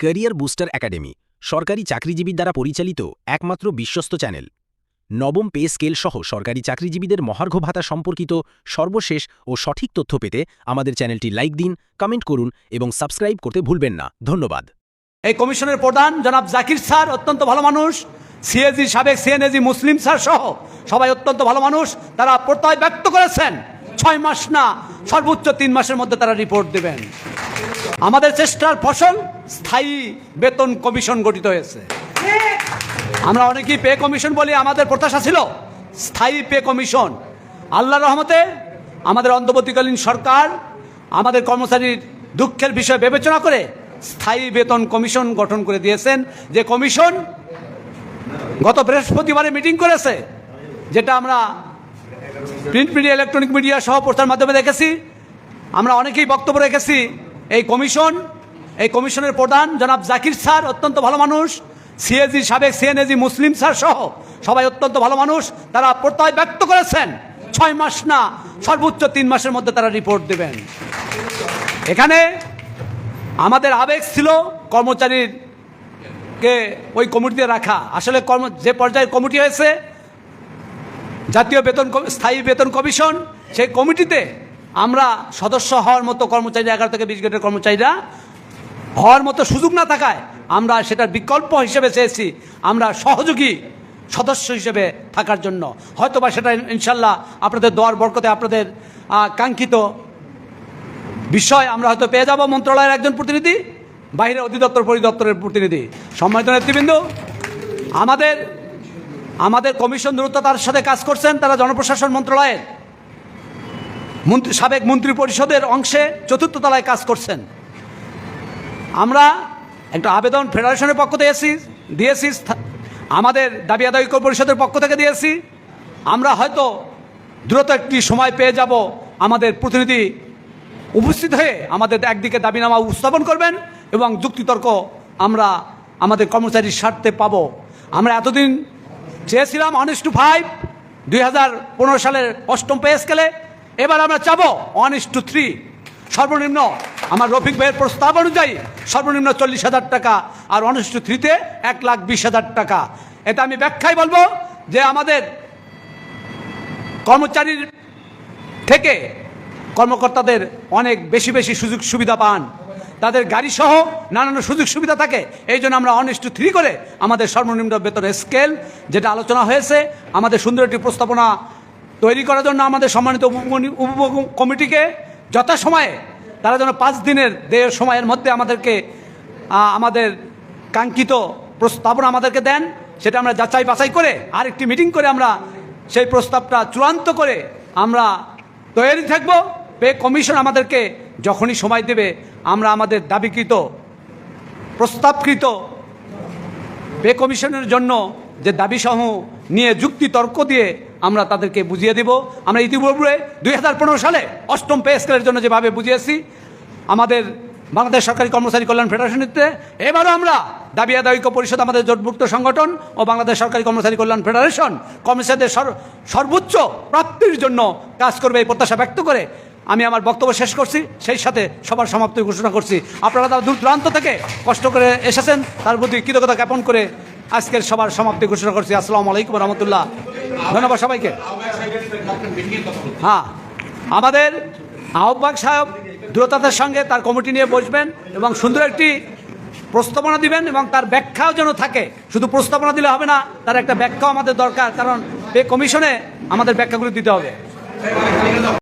Career booster academy, সরকারি চাকরিজীবীর দ্বারা পরিচালিত একমাত্র বিশ্বস্ত চ্যানেল। নবম পে স্কেল সহ সরকারি চাকরিজীবীদের মহার্ঘ ভাতা সম্পর্কিত সর্বশেষ ও সঠিক তথ্য পেতে আমাদের চ্যানেলটি লাইক দিন, কমেন্ট করুন এবং সাবস্ক্রাইব করতে ভুলবেন না। ধন্যবাদ। এই কমিশনের প্রধান জনাব জাকির স্যার অত্যন্ত ভালো মানুষ। সিএজি সাবেক সিএনএজি মুসলিম স্যার সহ সবাই অত্যন্ত ভালো মানুষ। তারা প্রত্যয় ব্যক্ত করেছেন। ছয় মাস না, সর্বোচ্চ তিন মাসের মধ্যে তারা রিপোর্ট দেবেন। আমাদের চেষ্টার ফসল স্থায়ী বেতন কমিশন গঠিত হয়েছে। আমরা অনেকেই পে কমিশন বলি আমাদের প্রত্যাশা ছিল, স্থায়ী পে কমিশন। আল্লাহ রহমতে আমাদের অন্তর্বর্তীকালীন সরকার আমাদের কর্মচারীর দুঃখের বিষয় বিবেচনা করে স্থায়ী বেতন কমিশন গঠন করে দিয়েছেন। যে কমিশন গত বৃহস্পতিবারে মিটিং করেছে, যেটা আমরা প্রিন্ট মিডিয়া, ইলেকট্রনিক মিডিয়া সহ প্রচার মাধ্যমে দেখেছি। আমরা অনেকেই বক্তব্য রেখেছি এই কমিশন, এই কমিশনের প্রধান জনাব জাকির স্যার, অত্যন্ত ভালো মানুষ। সিএজি সাবেক সিএনএজি মুসলিম স্যার সহ সবাই অত্যন্ত ভালো মানুষ। তারা প্রত্যয় ব্যক্ত করেছেন। ছয় মাস না, সর্বোচ্চ তিন মাসের মধ্যে তারা রিপোর্ট দেবেন। এখানে আমাদের আবেগ ছিল কর্মচারীর কে ওই কমিটিতে রাখা। আসলে কর্ম, যে পর্যায়ে কমিটি হয়েছে, জাতীয় বেতন স্থায়ী বেতন কমিশন, সেই কমিটিতে আমরা সদস্য হওয়ার মতো কর্মচারী এগারো থেকে বিশ গ্রেডের কর্মচারীরা হওয়ার মতো সুযোগ না থাকায় আমরা সেটার বিকল্প হিসেবে চেয়েছি। আমরা সহযোগী সদস্য হিসেবে থাকার জন্য। হয়তোবা সেটা ইনশাল্লাহ আপনাদের দোয়ার বরকতে আপনাদের কাঙ্ক্ষিত বিষয় আমরা হয়তো পেয়ে যাব মন্ত্রণালয়ের একজন প্রতিনিধি বাইরে অধিদপ্তর পরিদপ্তরের প্রতিনিধি। সম্মানিত নেতৃবৃন্দ, আমাদের আমাদের কমিশন দ্রুততার সাথে কাজ করছেন, তারা জনপ্রশাসন মন্ত্রণালয়ের। মন্ত্রী, সাবেক মন্ত্রী পরিষদের অংশে চতুর্থ তলায় কাজ করছেন। আমরা একটা আবেদন ফেডারেশনের পক্ষ থেকে এসেছি, দিয়েছি আমাদের দাবি আদায় পরিষদের পক্ষ থেকে দিয়েছি। আমরা হয়তো দ্রুত একটি সময় পেয়ে যাব, আমাদের প্রতিনিধি উপস্থিত হয়ে আমাদের একদিকে দাবিনামা উপস্থাপন করবেন এবং যুক্তিতর্ক আমরা আমাদের কর্মচারীর স্বার্থে পাব। আমরা এতদিন চেয়েছিলাম অনেস টু ফাইভ দুই হাজার পনেরো সালের অষ্টম পে স্কেলে এবার আমরা চাবো ওয়ান ইস টু থ্রি সর্বনিম্ন, আমার রফিক ভাইয়ের প্রস্তাব অনুযায়ী সর্বনিম্ন চল্লিশ হাজার টাকা আর ওয়ান ইস টু থ্রিতে এক লাখ বিশ হাজার টাকা। এটা আমি ব্যাখ্যায় বলব যে আমাদের কর্মচারীর থেকে কর্মকর্তাদের অনেক বেশি বেশি সুযোগ সুবিধা পান। তাদের গাড়ি সহ নানান সুযোগ সুবিধা থাকে। এই জন্য আমরা অনেস্ট টু থ্রি করে আমাদের সর্বনিম্ন বেতনের স্কেল যেটা আলোচনা হয়েছে, আমাদের সুন্দর একটি প্রস্তাবনা তৈরি করার জন্য আমাদের সম্মানিত উপ- কমিটিকে যথাসময়ে তারা যেন পাঁচ দিনের দেড় সময়ের মধ্যে আমাদেরকে আমাদের কাঙ্ক্ষিত প্রস্তাবনা আমাদেরকে দেন। সেটা আমরা যাচাই বাছাই করে আরেকটি মিটিং করে আমরা সেই প্রস্তাবটা চূড়ান্ত করে আমরা তৈরি থাকব। পে কমিশন আমাদেরকে যখনই সময় দেবে আমরা আমাদের দাবিকৃত, প্রস্তাবকৃত পে কমিশনের জন্য যে দাবিসমূহ নিয়ে যুক্তি তর্ক দিয়ে আমরা তাদেরকে বুঝিয়ে দেব। আমরা ইতিপূর্বে দুই হাজার পনেরো সালে অষ্টম পে স্কেলের জন্য যেভাবে বুঝিয়েছি, আমাদের বাংলাদেশ সরকারি কর্মচারী কল্যাণ ফেডারেশনতে, এবারও আমরা দাবি আদায় ঐক্য পরিষদ, আমাদের জোটভুক্ত সংগঠন ও বাংলাদেশ সরকারি কর্মচারী কল্যাণ ফেডারেশন কর্মচারীদের সর্বোচ্চ প্রাপ্তির জন্য কাজ করবে এই প্রত্যাশা ব্যক্ত করে আমি আমার বক্তব্য শেষ করছি। সেই সাথে সবার সমাপ্তি ঘোষণা করছি। আপনারা তারা দূর দূরান্ত থেকে কষ্ট করে এসেছেন, তার প্রতি কৃতজ্ঞতা জ্ঞাপন করে আজকের সবার সমাপ্তি ঘোষণা করছি। আসসালামু আলাইকুম রহমতুল্লাহ। ধন্যবাদ সবাইকে। হ্যাঁ আমাদের আহ্বায়ক সাহেব দ্রুততার সঙ্গে তার কমিটি নিয়ে বসবেন এবং সুন্দর একটি প্রস্তাবনা দিবেন এবং তার ব্যাখ্যাও যেন থাকে। শুধু প্রস্তাবনা দিলে হবে না, তার একটা ব্যাখ্যাও আমাদের দরকার, কারণ এই কমিশনে আমাদের ব্যাখ্যাগুলো দিতে হবে।